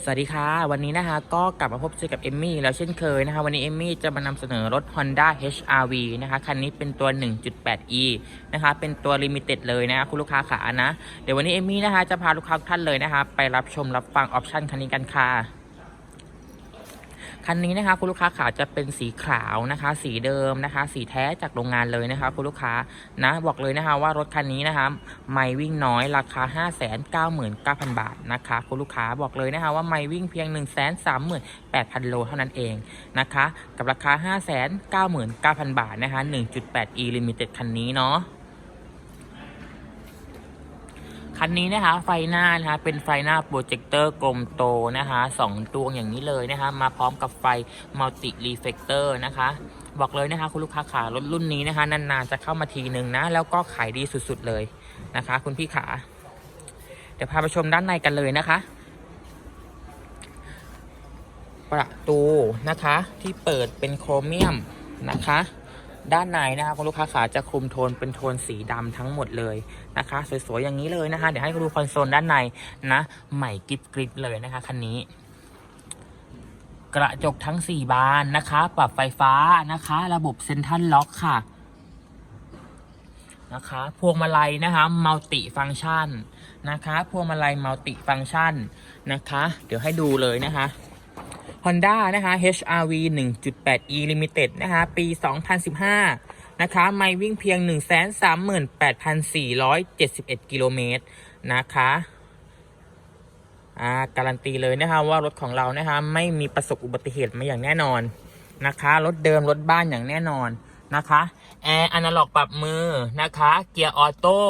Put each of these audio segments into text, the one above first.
สวัสดีค่ะ วันนี้นะคะก็กลับมาพบเจอกับเอมมี่แล้วเช่นเคยนะคะ วันนี้เอมมี่จะมานำเสนอรถ Honda HR-V นะคะ คันนี้เป็นตัว 1.8e นะคะ เป็นตัวลิมิเต็ดเลยนะคะคุณลูกค้าขานะ เดี๋ยววันนี้เอมมี่นะคะจะพาลูกค้าทุกท่านเลยนะคะ ไปรับชมรับฟังออปชันคันนี้กันค่ะ คันนี้นะคะคุณลูกค้าขาจะเป็นสีขาวนะคะ สีเดิมนะคะ สีแท้จากโรงงานเลยนะคะคุณลูกค้านะบอกเลยนะคะว่ารถคันนี้นะคะไม่วิ่งน้อยราคา 5 9 9 0 0 0 บาทนะคะคุณลูกค้าบอกเลยนะคะว่าไม่วิ่งเพียง 1 3 8 0 0 0 โลเท่านั้นเองนะคะกับราคา 5 9 9 0 0 0 บาทนะคะ 1.8e limited คันนี้เนาะ คันนี้นะคะไฟหน้านะคะเป็นไฟหน้าโปรเจคเตอร์กลมโตนะคะสองดวงอย่างนี้เลยนะคะ มาพร้อมกับไฟมัลติรีเฟกเตอร์นะคะบอกเลยนะคะคุณลูกค้าขารถรุ่นนี้นะคะ นานๆจะเข้ามาทีหนึ่งนะ แล้วก็ขายดีสุดๆเลยนะคะ คุณพี่ขา เดี๋ยวพาไปชมด้านในกันเลยนะคะ ประตูนะคะที่เปิดเป็นโครเมียมนะคะ ด้านในนะคะคุณลูกค้าขาจะคลุมโทนเป็นโทนสีดำทั้งหมดเลยนะคะ สวยๆอย่างนี้เลยนะคะ เดี๋ยวให้คุณดูคอนโซลด้านในนะ ใหม่กริบกริบเลยนะคะคันนี้ กระจกทั้ง 4 บานนะคะ ปรับไฟฟ้านะคะ ระบบเซ็นทรัลล็อกค่ะนะคะพวงมาลัยนะคะมัลติฟังก์ชันนะคะพวงมาลัยมัลติฟังก์ชันนะคะ เดี๋ยวให้ดูเลยนะคะ Honda นะคะ HRV 1.8e Limited นะคะ ปี 2015 นะคะไม่วิ่งเพียง 138,471 กิโลเมตรนะคะอ่าการันตีเลยนะคะว่ารถของเรานะคะไม่มีประสบอุบัติเหตุมาอย่างแน่นอนนะคะรถเดิมรถบ้านอย่างแน่นอนนะคะแอร์อนาล็อกปรับมือนะคะเกียร์ออโต้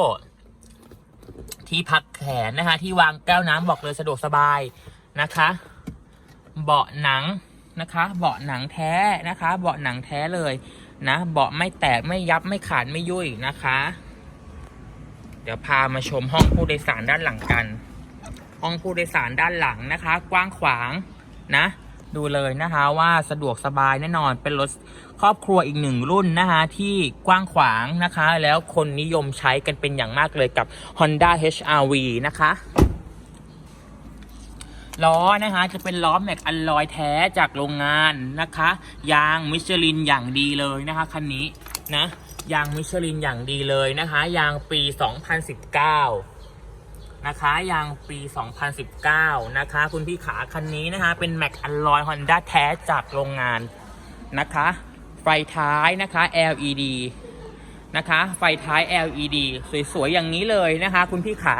ที่พักแขนนะคะที่วางแก้วน้ำบอกเลยสะดวกสบายนะคะ เบาะหนังนะคะ เบาะหนังแท้นะคะ เบาะหนังแท้เลยนะ เบาะไม่แตกไม่ยับไม่ขาดไม่ยุ่ยนะคะ เดี๋ยวพามาชมห้องผู้โดยสารด้านหลังกัน ห้องผู้โดยสารด้านหลังนะคะ กว้างขวางนะ ดูเลยนะคะว่าสะดวกสบายแน่นอนเป็นรถครอบครัวอีกหนึ่งรุ่นนะคะที่กว้างขวางนะคะ แล้วคนนิยมใช้กันเป็นอย่างมากเลยกับ Honda HR-V นะคะ ล้อนะคะจะเป็นล้อแม็กอัลลอยแท้จากโรงงานนะคะ ยางมิชลินอย่างดีเลยนะคะคันนี้นะยางมิชลินอย่างดีเลยนะคะ ยางปี 2019 นะคะ ยางปี 2019 นะคะ คุณพี่ขาคันนี้นะคะ เป็นแม็กอัลลอยฮอนด้าแท้จากโรงงานนะคะ ไฟท้ายนะคะ LED นะคะ ไฟท้าย LED สวยๆ อย่างนี้เลยนะคะ คุณพี่ขา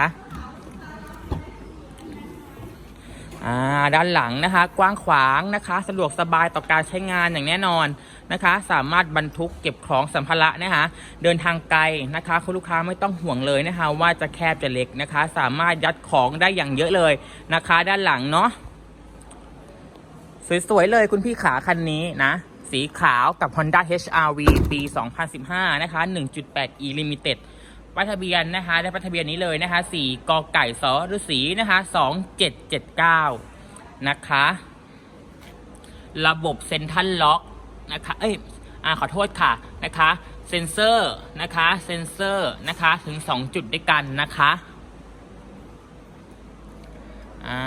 อ่าด้านหลังนะคะ กว้างขวางนะคะ สะดวกสบายต่อการใช้งานอย่างแน่นอนนะคะ สามารถบรรทุกเก็บของสัมภาระนะคะเดินทางไกลนะคะคุณลูกค้าไม่ต้องห่วงเลยนะคะ ว่าจะแคบจะเล็กนะคะ สามารถยัดของได้อย่างเยอะเลยนะคะ ด้านหลังเนาะสวยๆเลยคุณพี่ขาคันนี้นะสีขาวกับ Honda HR-V ปี 2015 นะคะ 1.8e Limited ป้ายทะเบียนนะคะ ได้ป้ายทะเบียนนี้เลยนะคะ4กอไก่สอฤษีนะคะ2779นะคะ ระบบเซ็นทัลล็อกนะคะ เอ้ยอ่าขอโทษค่ะนะคะ เซนเซอร์นะคะ เซนเซอร์นะคะ ถึง2จุดด้วยกันนะคะ อ่า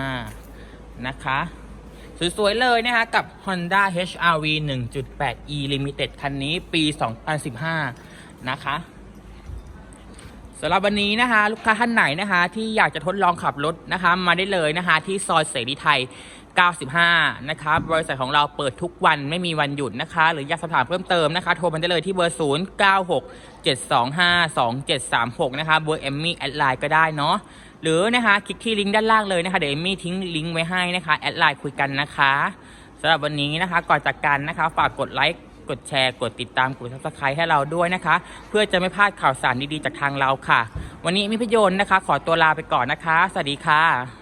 นะคะสวยๆเลยนะคะ กับ Honda HR-V 1.8e Limited คันนี้ปี 2015 นะคะ สำหรับวันนี้นะคะ ลูกค้าท่านไหนนะคะ ที่อยากจะทดลองขับรถนะคะ มาได้เลยนะคะ ที่ซอยเสรีไทย 95 นะคะบริษัทของเราเปิดทุกวันไม่มีวันหยุดนะคะ หรืออยากสอบถามเพิ่มเติมนะคะ โทรมาได้เลยที่เบอร์ 0 9 6 7 2 5 2 7 3 6 นะคะเบอร์เอมมี่แอดไลน์ก็ได้เนาะหรือนะคะ คลิกที่ลิงก์ด้านล่างเลยนะคะ เดี๋ยวเอมมี่ทิ้งลิงก์ไว้ให้นะคะแอดไลน์คุยกันนะคะสำหรับวันนี้นะคะก่อนจากกันนะคะ ฝากกดไลค์ กดแชร์ กดติดตาม กด subscribe ให้เราด้วยนะคะ เพื่อจะไม่พลาดข่าวสารดีๆจากทางเราค่ะ วันนี้มีพยนต์นะคะ ขอตัวลาไปก่อนนะคะ สวัสดีค่ะ